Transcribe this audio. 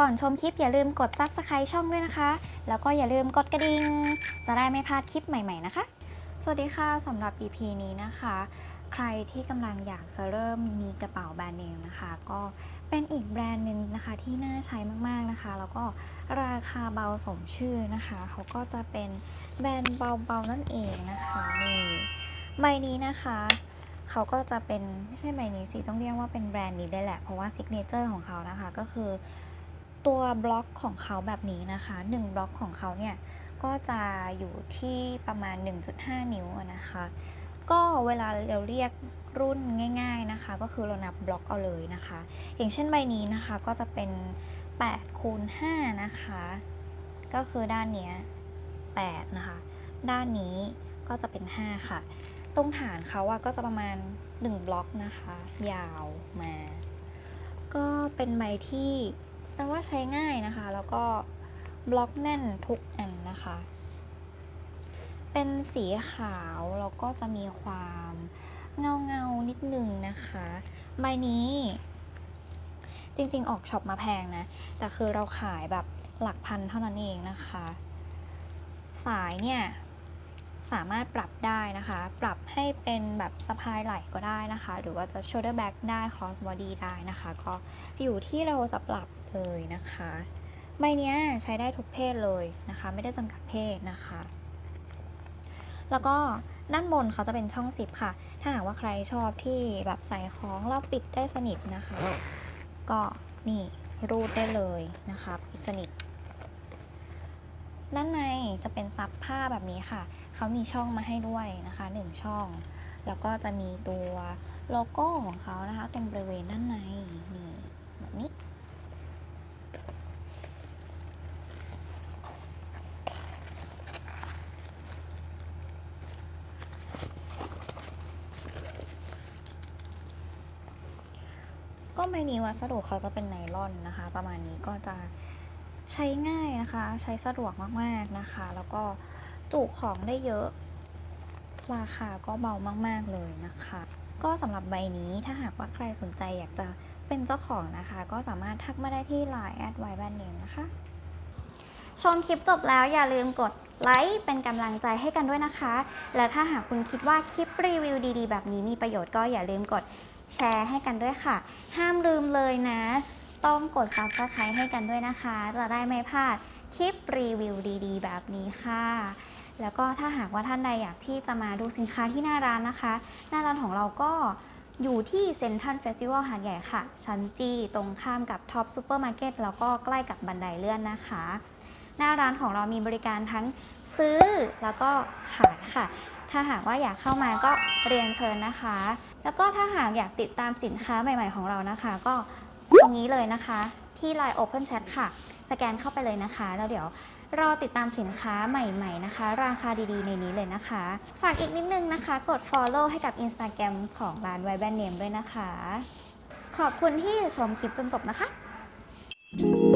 ก่อนชมคลิปอย่าลืมกด subscribe ช่องด้วยนะคะ แล้วก็อย่าลืมกดกระดิ่ง จะได้ไม่พลาดคลิปใหม่ๆนะคะ สวัสดีค่ะสำหรับ EP นี้นะคะ ใครที่กำลังอยากจะเริ่มมีกระเป๋าแบรนด์เนมนะคะ ก็เป็นอีกแบรนด์หนึ่งนะคะที่น่าใช้มากๆนะคะ แล้วก็ราคาเบาสมชื่อนะคะ เขาก็จะเป็นแบรนด์เบาๆนั่นเองนะคะนี่ใบนี้นะคะเขาก็จะเป็นไม่ใช่ใบนี้สิต้องเรียกว่าเป็นแบรนด์นี้ได้แหละ เพราะว่าซิกเนเจอร์ของเขานะคะก็คือ ตัวบล็อกของเขาแบบนี้นะคะ 1 บล็อกของเขาเนี่ยก็จะอยู่ที่ประมาณ 1.5 นิ้วนะคะ ก็เวลาเราเรียกรุ่นง่าย ๆนะคะ ก็คือเรานับบล็อกเอาเลยนะคะ อย่างเช่นใบนี้นะคะก็จะเป็น8คูณ5นะคะ ก็คือด้านเนี้ย8นะคะ ด้านนี้ก็จะเป็น 5 ค่ะ ตรงฐานเขาอะก็จะประมาณ 1 บล็อกนะคะ ยาวมา ก็เป็นใบที่ แต่ว่าใช้ง่ายนะคะ แล้วก็บล็อกแน่นทุกอันนะคะ เป็นสีขาวแล้วก็จะมีความเงาเงานิดนึงนะคะ ใบนี้จริงๆ ออกช็อปมาแพงนะ แต่คือเราขายแบบหลักพันเท่านั้นเองนะคะ สายเนี่ย สามารถปรับได้นะคะ ปรับให้เป็นแบบสะพายไหล่ก็ได้นะคะ หรือว่าจะ shoulder bag ได้ cross body ได้นะคะ ก็อยู่ที่เราจะปรับเลยนะคะ ใบเนี้ยใช้ได้ทุกเพศเลยนะคะ ไม่ได้จำกัดเพศนะคะ แล้วก็ด้านบนเขาจะเป็นช่องซิปค่ะ ถ้าหากว่าใครชอบที่แบบใส่ของแล้วปิดได้สนิทนะคะ ก็นี่รูดได้เลยนะคะปิดสนิท ด้านในจะเป็นซับผ้าแบบนี้ค่ะ เขามีช่องมาให้ด้วยนะคะหนึ่งช่อง แล้วก็จะมีตัวโลโก้ของเขานะคะ ตรงบริเวณด้านในนี่แบบนี้ ก็ใบนี้วัสดุเขาจะเป็นไนลอนนะคะ ประมาณนี้ก็จะ ใช้ง่ายนะคะ ใช้สะดวกมากๆนะคะ แล้วก็จุของได้เยอะ ราคาก็เบามากๆเลยนะคะ ก็สำหรับใบนี้ถ้าหากว่าใครสนใจอยากจะเป็นเจ้าของนะคะ ก็สามารถทักมาได้ที่ Line แอดไวแบนเนมนะคะ ชมคลิปจบแล้วอย่าลืมกดไลค์เป็นกำลังใจให้กันด้วยนะคะ และถ้าหากคุณคิดว่าคลิปรีวิวดีๆ แบบนี้มีประโยชน์ก็อย่าลืมกดแชร์ให้กันด้วยค่ะ ห้ามลืมเลยนะ ต้องกด subscribe ให้กันด้วยนะคะ จะได้ไม่พลาดคลิปรีวิวดีๆ แบบนี้ค่ะ แล้วก็ถ้าหากว่าท่านใดอยากที่จะมาดูสินค้าที่หน้าร้านนะคะ หน้าร้านของเราก็อยู่ที่เซ็นทรัลเฟสติวัลหาดใหญ่ค่ะ ชั้นจีตรงข้ามกับท็อปซูเปอร์มาร์เก็ตแล้วก็ใกล้กับบันไดเลื่อนนะคะ หน้าร้านของเรามีบริการทั้งซื้อแล้วก็ขายค่ะ ถ้าหากว่าอยากเข้ามาก็เรียนเชิญนะคะ แล้วก็ถ้าหากอยากติดตามสินค้าใหม่ ๆ ของเรานะคะ ก็ ตรงนี้เลยนะคะ ที่ Line Open Chat ค่ะ สแกนเข้าไปเลยนะคะ แล้วเดี๋ยวรอติดตามสินค้าใหม่ๆนะคะ ราคาดีๆ ในนี้เลยนะคะ ฝากอีกนิดนึงนะคะ กด follow ให้กับ Instagram ของร้านไวแบนเนมด้วยนะคะ ขอบคุณที่ชมคลิปจนจบนะคะ Thank